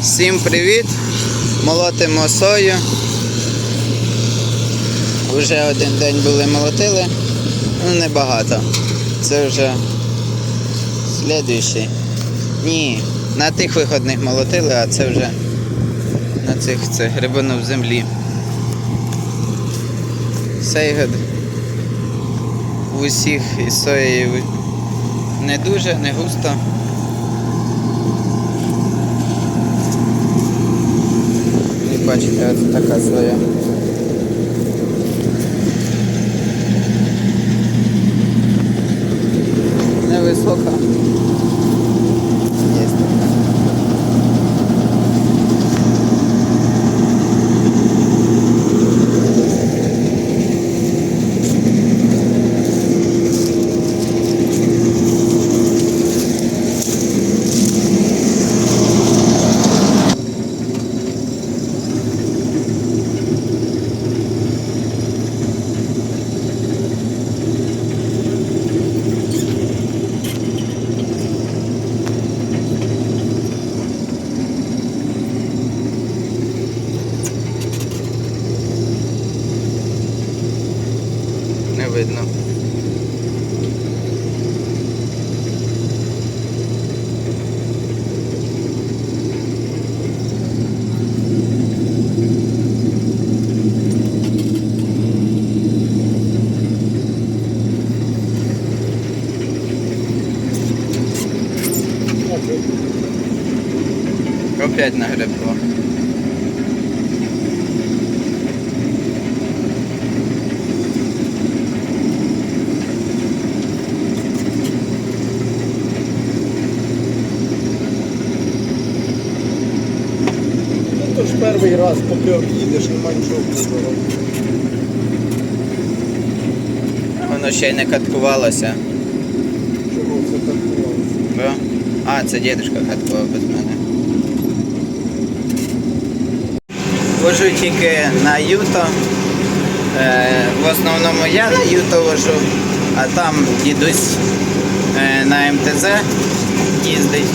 Всім привіт! Молотимо сою. Вже один день були молотили, ну небагато. Це вже слідуючий. Ні, на тих виходних молотили, а це вже на цих це грибанув землі. Сейгод в усіх із соєю не дуже, не густо. Бачите, ось така своя. видно. Опять нагребло. Перший раз попер їдеш, нема нічого вибору. Воно ще й не каткувалося. Чого це було? Да? А, це дідушка каткував без мене. Вожу тільки на юто. Е, в основному я на юто вожу, а там дідусь е, на МТЗ їздить.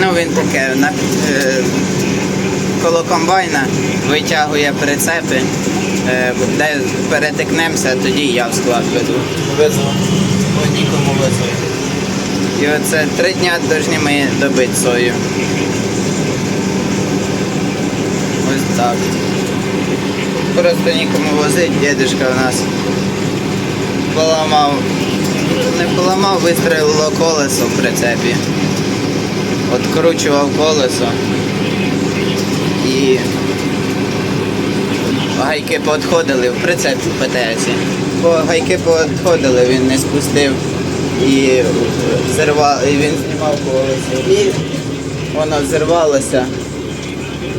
Ну він таке на, е, коло комбайна витягує прицепи, е, де перетикнемося, тоді я в склад веду. Везу. Нікому везу. І оце три дня повинні ми добити сою. Ось так. Просто нікому возить, дідушка у нас поламав. Не поламав, вистрелило колесо в прицепі. Откручував колесо і гайки підходили в прицеп ПТС. Бо гайки підходили, він не спустив і взирвав, і він знімав когось. І воно взірвалося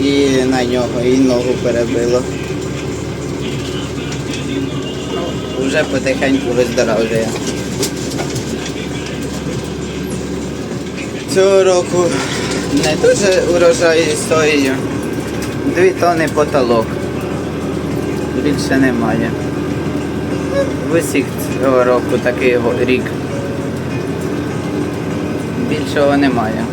і на нього, і ногу перебило. Ну, вже потихеньку виздоравлює. Цього року не дуже урожай з. 2 тони потолок. Більше немає. В цього року такий рік. Більшого немає.